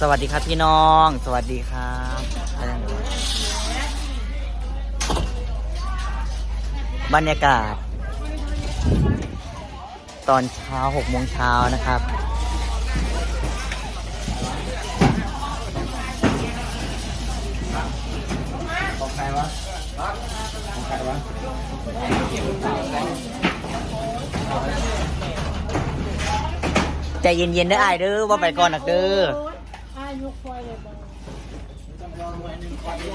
สวัสดีครับพี่น้อง สวัสดีครับบรรยากาศ ตอนเช้าหกโมงเช้านะครับ ของใครวะของใครวะใจเย็นๆเด้อไอายเด้อว่าไปก่อนนักเด้อ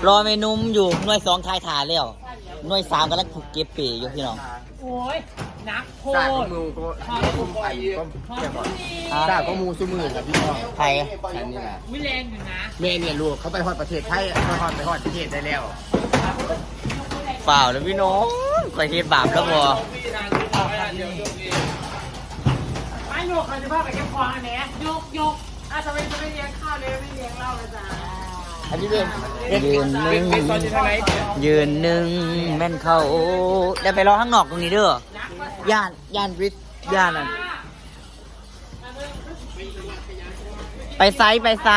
รอเมนุ่มอยู่หน่วยสองทายถาแล้วหน่วยสามกำลังถูกเก็บปีอยู่พี่น้องโอ้ยนักโคสร้างตข้อรมูลก็ก็คุมไผ่ก็เรียกก่อนอะสร้างข้อมูลสมือกับพี่น้องไทยอันนี้แหละวิแรงอยู่นะเมย์เนี่ยลูกเขาไปฮอดประเทศไทยไปฮอดไปฮอดประเทศได้แล้วเปล่าแล้วพี่น้องคอยเฮ็ดบาปแล้วบ่ไม่โยกเขาจะพาไปแก้ควางอันเนี้ยยกยก อาจจะไม่จะไม่เลี้ยงข้าวเลยไม่เลี้ยงเหล้าเลยจ้าอันนี้เป็นยืนหนึ่งยืนหนึ่งแม่นเข้าเดี๋ยวไปรอข้างนอกตรงนี้เด้อย่านย่านริทย่านนั่นไปไซไปไซ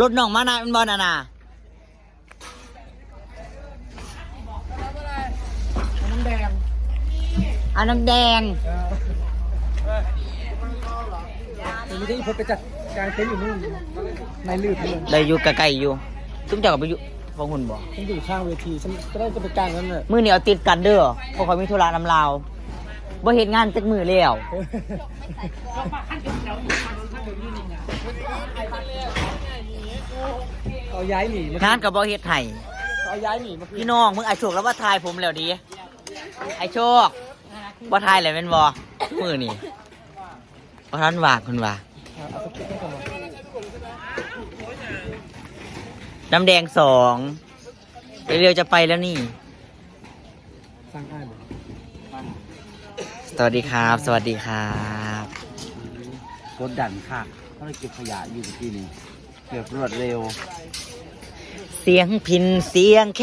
รถน้องมานะเป็นบอลน่ะนะน้ำแดง อันน้ำแดงไม่ได้พบไปจัดการเต็นท์อยู่นู่นในลืบเลยได้อยู่ใกล้ๆอยู่ซุ้มเจ้ากับไปอยู่ฟองหุ่นบ่ฉันอยู่ข้างเวทีฉันก็ได้จะไปกลางนั้นเลยมือเหนียวติดกันเด้อเพราะเขามีธุระนำลาวบ่เฮ็ดงานจักมือแล้วแล้วปากขั้นเดียวเดี๋ยวอยู่ขั้นขั้นเดียวนี่นี่นะเอาย้ายหนีมางานกับบ่เฮ็ดให้เอาย้ายหนีมาพี่น้องมึงไอโชคแล้วว่าทายผมแล้วดีไอโชค บ่ทายแล้วแม่นบ่มือนี่บ่ทันว่างคุณว่าน้ำแดงสองเร็วๆจะไปแล้วนี่ สร้างอ้านสวัสดีครับ สวัสดีครับกดดันค่ะเขาเลยเก็บขยะอยู่ที่นี่เกือบรวดเร็ว เสียงพินเสียงแค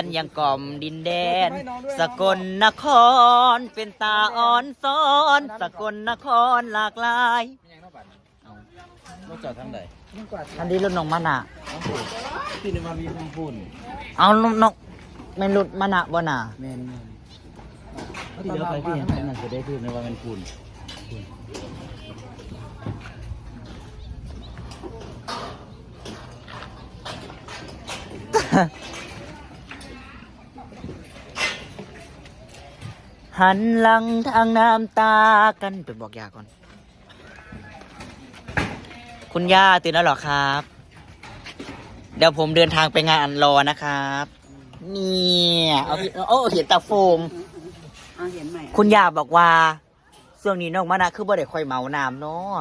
นยังกล่อมดินแดน สกลนครเป็นตาอ่อนซ้อน สกลนครหลากหลายรถจอดทางไหนอันนี้รถน้องมันอะพี่นึกว่ามีทางพุ่นเอาน้องน้องแม่นรถมันอะบ่น่ะแมนพี่เดี๋ยวไปพี่เห็นนั่นจะได้พูดในว่ามันพุ่น หันหลังทางน้ำตากันไปบอกยาก่อน คุณย่าตื่นแล้วเหรอครับ เดี๋ยวผมเดินทางไปงานอันรอนะครับ เนี่ยเอาโอ้เห็นตาโฟม เอาเห็นไหมคุณย่าบอกว่าช่วงนี้น้องมานะคือบ่ได้ค่อยเมาน้ำเนาะ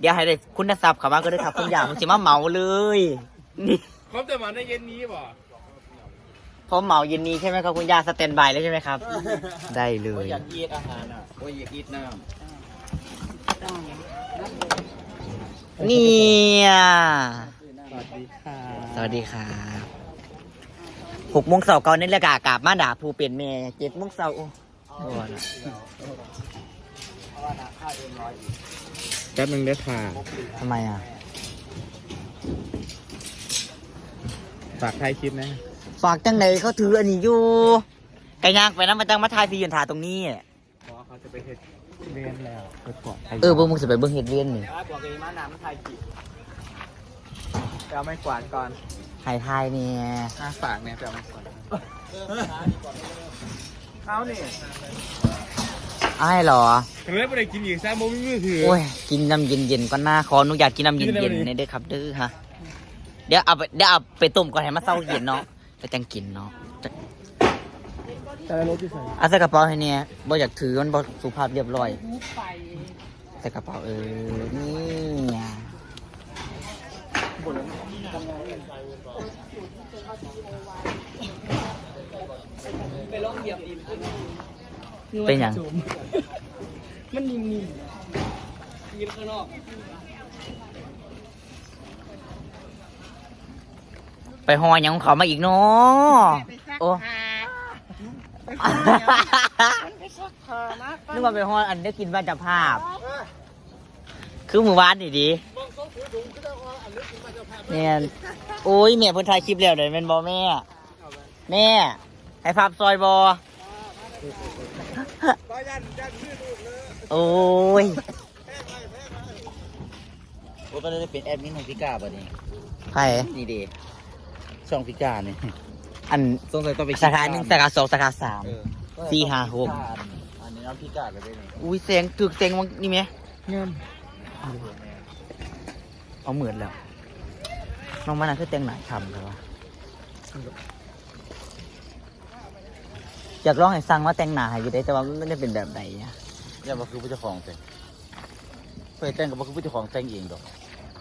เดี๋ยวให้ได้คุณทรัพย์เขามาก็ได้ครับ คุณย่ามันสิมาเมาเลยนี่ เขาจะมาในเย็นนี้บ่พอเมาเย็นนี้ใช่ไหมครับคุณย่าสแตนบายแล้วใช่ไหมครับ ได้เลยอยากกินอาหารอะโอ้ยอยากกินน้เนี่ยำสวัสดีค่ะสวัสดีครับหกโมงเสาร์ก่อนนี่แหละกากาบมาด่าผู้เปลี่ยนเมย์เจ็ดโมงเสาร์โอ้โหนะแป๊บนึงได้ค่ะทำไมอะ ฝากท้ายคลิปนะฝากจังไหนเขาถืออันนี้อยู่ไก่ย่างไปนะมาจังมาทายพี่ยืนถ่ายตรงนี้ เพราะเขาจะไปเฮ็ดเรียนแล้วไปกดเออเบิ่งมึงสิไปเบิ่งเฮ็ดเวียนนี่บอกเองมาน้ำถ่ายคลิปจะเอาไม้กวาดก่อนถ่ายทายเนี่ยอาฝากเนี่ยจะเอาไม้กวาดเอาเนี่ยอ้ายเหรอถึงแล้วไม่ได้กินอีกแซ่โมมีมือถือโอ้ยกินน้ำเย็นๆก่อนหน้าขออนุญาตกินน้ำเย็นกินๆน้ำในเด้อครับเด้อฮะ เดี๋ยวเอาไปเดี๋ยวเอาไปต้มก่อนให้มาเศร้าเย็นเนาะแล้วจังกินเนาะจะแต่รถที่ใส่เอาใส่กระเป๋าให้เนี่ยบ่อยากถือมันบ่สุภาพเรียบร้อยไปใส่กระเป๋าเออนี่เป็นอย่างมันนิ่มๆยืนข้างนอก ไปหอหยังของเขามาอีกเนาะโอ้ไปนึกว่าไปฮอดอันได้กินบ้านจะภาพ คือมือวานนี่ดีเนี่ยโอ้ยแม่เพิ่นถ่ายคลิปแล้วเดี๋ยวแม่นบ่แม่ แม่ ให้ภาพซอยบอโอ้ยโอ้ก็เลยได้เป็นแอดมินของพิกาบ่นี่ไผ่นี่เดี ช่องพิกาเนี่ยอันสงสัยต้องไปสาขาหนึ่งสาขาสองสาขาสาม เออสี่ห้าหก อันนี้น้องพิกาเลยได้นี่อุ้ยเสียงถึกเสียงวังนี่ไหมเงินเอาเหมือนแล้วน้องมันน่ะคือแต่งหน้าทำเลยวะอยากร้องให้สั่งว่าแต่งหน้าให้อยู่ได้แต่ว่ามันไม่ได้เป็นแบบไหนอะอย่ามาคือผู้เจ้าของแต่งเคยแต่งกับว่าคือผู้เจ้าของแต่งเองดอก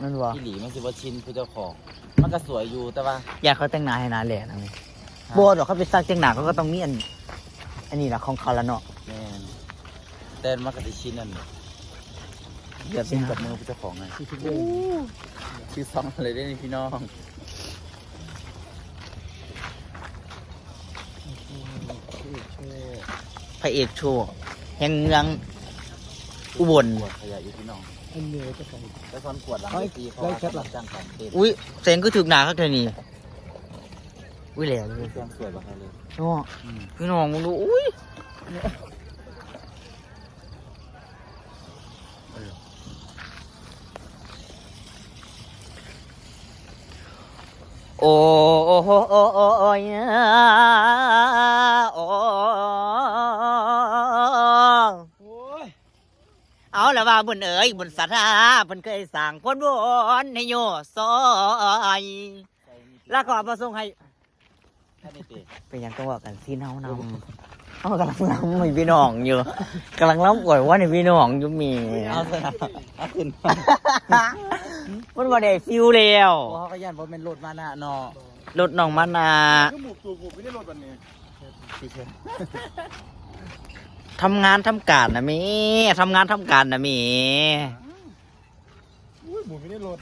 นั่นวะพี่หลีมันคือว่าชินผู้เจ้าของ มันก็สวยอยู่แต่ว่าอยากเขาแต่งหน้าให้นานแหละนะโบดอกเขาไปสร้างแต่งหน้าเขาก็ต้องมีอัน อันนี้แหละของเขาละเนาะแม่นแต่มันก็จะชินนั่นเดี๋ยวชิสินกักับบมือผู้เจ้าของไงชื่อซองอะไรได้นี่พี่น้องพระเอกโชว์แห่งเมือง อุบลกวดขยะอยู่พี่น้องอันนี้จะของ แล้วซ้อนกวดหลังเฮ้ยตีเขาได้แคปหรอจ้างกันเต้นอุ้ยเสียงก็ถึกหนาครับเธอนี่อุ้ยแหล่เลเรื่ยองสวยบ้างเลย เนาะอืม พี่น้องมึงดูอุ้ยโอ้โอ้โอ้โอ้โอ้โอ้ยโอ้ โอ้ย เอาละว่าบุญเอ๋ยบุญศรัทธาเพิ่นเคยสั่งคนบุญให้โยซอยแล้วก็ประสงค์ให้แค่นี้ตีเป็นหยังต้องว่ากันซีเนาเนาเขากำลังล้ำมีพี่น้องอยู่กำลังล้ำก่อยว่าในพี่น้องอยู่มีเอาเถอะเอาขึ้นมันว่าได้ฟิวแล้วโอ้เขาก็ยันว่าเป็นรถมานะเนาะรถน้องมานาคือหมูตัวกูไม่ได้รถวันนี้พี่เชน ทำงานทำการนะมีทำงานทำการนะมีอุ้ยหมูไม่ได้รถ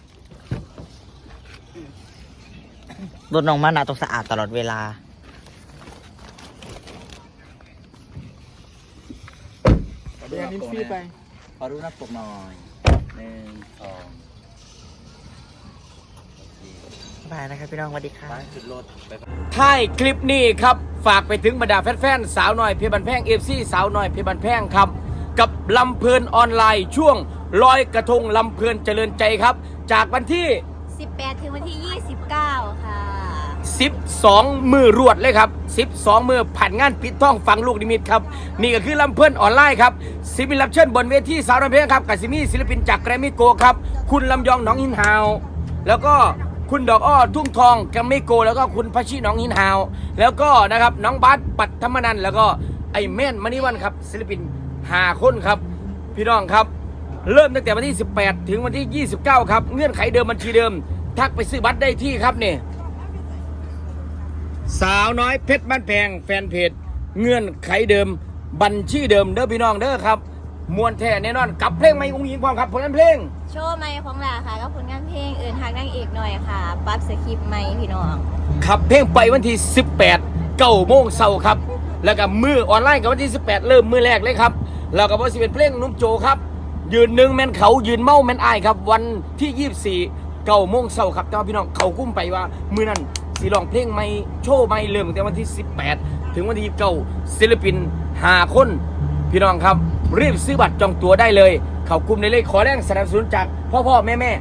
รถน้องมานาต้องสะอาดตลอดเวลาเรียนนินฟรีไปขอดูหน้าปกหน่อยหนึ่งสอง บายนะครับพี่น้องสวัสดีค่ะไปขึ้นรถไปท้ายคลิปนี้ครับ ฝากไปถึงบรรดาแฟนๆสาวน้อยเพชรบันแพงเอฟซีสาวน้อยเพชรบันแพงครับ กับลำเพลินออนไลน์ช่วงลอยกระทงลำเพลินเจริญใจครับ จากวันที่ 18 ถึงวันที่ 29 ค่ะ 12 มือรวดเลยครับ 12 มือผ่านงานปิดท่องฟังลูกนิมิตครับ นี่ก็คือลำเพื่อนออนไลน์ครับศิลปินรับเชิญบนเวทีสาวน้อยเพลงครับกับซิมีศิลปินจากแกรมมี่โกครับ คุณลำยองหน้องหินฮาว แล้วก็ คุณดอกอ้อทุ่งทองแกมมี่โก แล้วก็คุณพัชชีน้องหินฮาว แล้วก็นะครับน้องบัสปัตธรรมนันแล้วก็ไอแม่นมณีวันครับศิลปินหาคนครับ พี่น้องครับ เริ่มตั้งแต่วันที่ 18 ถึงวันที่ 29 ครับ เงื่อนไขเดิมบัญชีเดิม ทักไปซื้อบัตรได้ที่ครับนี่สาวน้อยเพชรบ้านแพงแฟนเพจเงื่อนไขเดิมบัญชีเดิมเด้อพี่น้องเด้อครับ มวนแท้แน่นอนกับเพลงไม่อุ้งยิงความครับผลงานเพลง โชว์ไม่ของลาค่ะก็ผลงานเพลงเอื่นทางนางเอกหน่อยค่ะ ปรั๊บสคริปต์ไม่พี่น้องขับเพลงไปวันที่ 18เก้าโมงเช้าครับ แล้วก็มือออนไลน์กับวันที่ 18 เริ่มมือแรกเลยครับ แล้วก็บอสิเป็นเพลงนุ่มโจครับ ยืนหนึ่งแมนเขายืนเมาแมนอายครับ วันที่ 24เก้าโมงเช้าครับแต่ว่าพี่น้องเขากุ้มไปว่า มือนั้นสีลองเพลงไม่โชว์ไม่เริ่มตั้งแต่วันที่ 18 ถึงวันที่9ศิลปิน5คน พี่น้องครับ รีบซื้อบัตรจองตั๋วได้เลย เขากลุ่มในเลยขอแรงสนับสนุนจากพ่อพ่อแม่แม่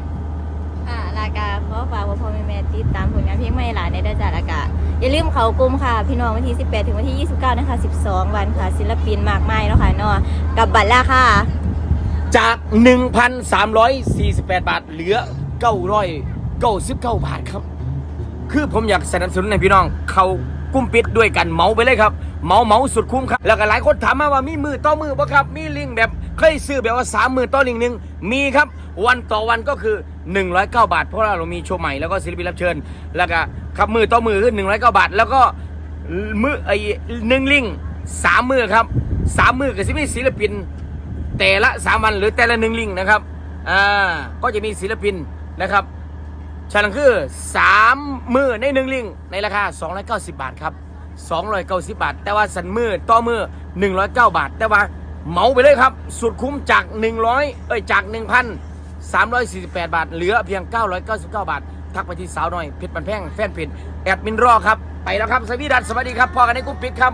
อ่าลากาขอฝากว่าพ่อแม่แม่ติดตามผลงานเพลงไม่หลานในเด้อจ้าลากาอย่าลืมเขากลุ่มค่ะ พี่น้องวันที่ 18 ถึงวันที่ 29 นะคะ 12 วันค่ะ ศิลปินมากมายเนาะค่ะเนาะกับบัตรราคาจาก 1,348 บาท เหลือ 999 บาทครับ คือผมอยากสนับสนุนให้พี่น้องเขา กุ้มปิดด้วยกันเมาไปเลยครับเมาเมาสุดคุ้มครับ แล้วก็หลายคนถามมาว่ามีมือต่อมือปะครับ มีลิงแบบเคยซื้อแบบว่าสามมือต่อลิงหนึ่งมีครับ วันต่อวันก็คือ 109 บาท เพราะเรามีโชว์ใหม่แล้วก็ศิลปินรับเชิญ แล้วก็ครับมือต่อมือคือ109 บาท แล้วก็มือไอ้หนึ่งลิงสามมือครับสามมือก็จะมีศิลปิน แต่ละสามวันหรือแต่ละหนึ่งลิงนะครับอ่าก็จะมีศิลปินนะครับ ฉะนั้นคือสามมือในหนึ่งลิงในราคา 290 บาทครับ 290 บาท แต่ว่าสันมือต่อมือ 109 บาท แต่ว่าเหมาไปเลยครับ สุดคุ้มจาก 100 เอ้ยจาก 1,348 บาท เหลือเพียง 999 บาท ทักไปที่สาวน้อยเพชรบันแพงแฟนเพจแอดมินรอครับ ไปแล้วครับสวีดัสสวัสดีครับพอกันในกรุ๊ปปิดครับ